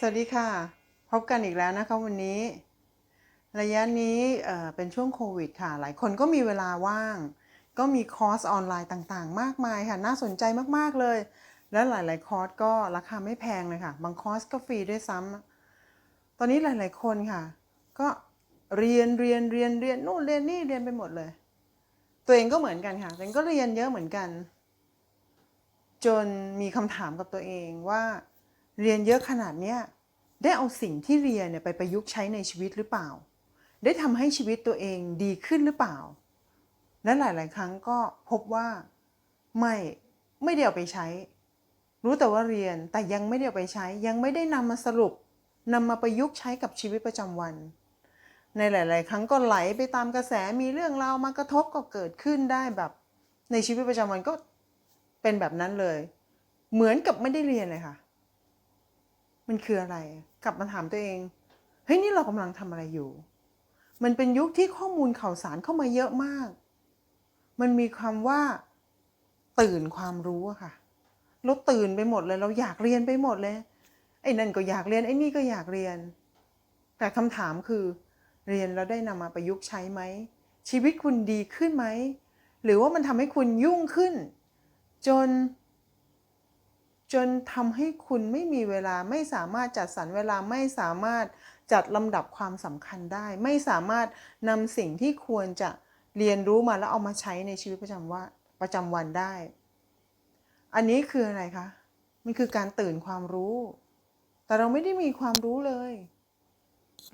สวัสดีค่ะ พบกันอีกแล้วนะคะวันนี้ ระยะนี้เอ่อเป็นช่วงโควิดค่ะ หลายคนก็มีเวลาว่าง ก็มีคอร์สออนไลน์ต่างๆ มากมายค่ะ น่าสนใจมากๆเลย และหลายๆคอร์สก็ราคาไม่แพงเลยค่ะ บางคอร์สก็ฟรีด้วยซ้ำตอนนี้หลายๆคนค่ะ ก็เรียนเรียนเรียนเรียนนู่นเรียนนี่เรียนไปหมดเลย ตัวเองก็เหมือนกันค่ะตัวเองก็เรียนเยอะเหมือนกัน จนมีคำถามกับตัวเองว่า เรียนเยอะขนาดเนี้ยได้เอาสิ่งที่เรียนเนี่ยไปประยุกต์ใช้ในชีวิตหรือเปล่า ได้ทำให้ชีวิตตัวเองดีขึ้นหรือเปล่า และหลาย ๆ ครั้งก็พบว่าไม่ไม่ได้เอาไปใช้ รู้แต่ว่าเรียนแต่ยังไม่ได้เอาไปใช้ ยังไม่ได้นำมาสรุปนำมาประยุกต์ใช้กับชีวิตประจำวัน ในหลาย ๆ ครั้งก็ไหลไปตามกระแสมีเรื่องราวมากระทบก็เกิดขึ้นได้แบบ ในชีวิตประจำวันก็เป็นแบบนั้นเลย เหมือนกับไม่ได้เรียนเลยค่ะ มันคืออะไร กลับมาถามตัวเอง เฮ้ยนี่เรากำลังทำอะไรอยู่ มันเป็นยุคที่ข้อมูลข่าวสารเข้ามาเยอะมาก มันมีคำว่า ตื่นความรู้อะค่ะ เราตื่นไปหมดเลย เราอยากเรียนไปหมดเลย ไอ้นั่นก็อยากเรียน ไอ้นี่ก็อยากเรียน แต่คำถามคือ เรียนแล้วได้นำมาประยุกต์ใช้ไหม ชีวิตคุณดีขึ้นไหม หรือว่ามันทำให้คุณยุ่งขึ้น จน จนทำให้คุณไม่มีเวลาไม่สามารถจัดสรรเวลาไม่สามารถจัดลำดับความสำคัญได้ ไม่สามารถนำสิ่งที่ควรจะเรียนรู้มาแล้วเอามาใช้ในชีวิตประจำว่าประจำวันได้ อันนี้คืออะไรคะมันคือการตื่นความรู้ แต่เราไม่ได้มีความรู้เลย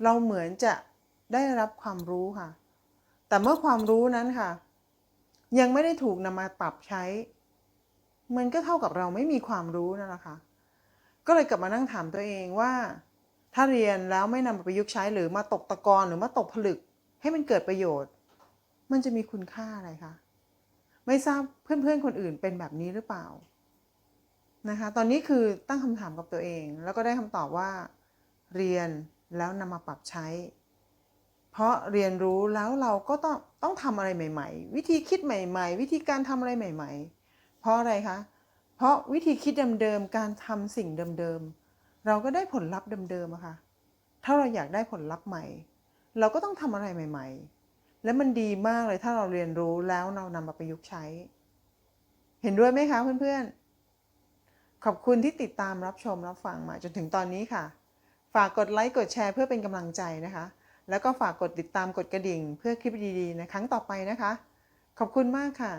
เราเหมือนจะได้รับความรู้ค่ะ แต่เมื่อความรู้นั้นค่ะ ยังไม่ได้ถูกนำมาปรับใช้ มันก็เท่ากับเราไม่มีความรู้นั่นแหละค่ะ ก็เลยกลับมานั่งถามตัวเองว่า ถ้าเรียนแล้วไม่นำมาประยุกต์ใช้หรือมาตกตะกอนหรือมาตกผลึก ให้มันเกิดประโยชน์ มันจะมีคุณค่าอะไรคะไม่ทราบเพื่อนๆคนอื่นเป็นแบบนี้หรือเปล่านะคะ ตอนนี้คือตั้งคำถามกับตัวเอง แล้วก็ได้คำตอบว่า เรียนแล้วนำมาปรับใช้ เพราะเรียนรู้แล้วเราก็ต้องต้องทำอะไรใหม่ ๆ วิธีคิดใหม่ ๆ วิธีการทำอะไรใหม่ ๆ เพราะอะไรคะ เพราะวิธีคิดเดิมๆ การทำสิ่งเดิมๆ เราก็ได้ผลลัพธ์เดิมๆอะค่ะ ถ้าเราอยากได้ผลลัพธ์ใหม่ เราก็ต้องทำอะไรใหม่ ๆ และมันดีมากเลยถ้าเราเรียนรู้แล้วเรานำมาประยุกต์ใช้ เห็นด้วยไหมคะเพื่อนๆ ขอบคุณที่ติดตามรับชมรับฟังมาจนถึงตอนนี้ค่ะ ฝากกดไลค์กดแชร์เพื่อเป็นกำลังใจนะคะ แล้วก็ฝากกดติดตามกดกระดิ่ง เพื่อคลิปดีๆ ในครั้งต่อไปนะคะ ขอบคุณมากค่ะ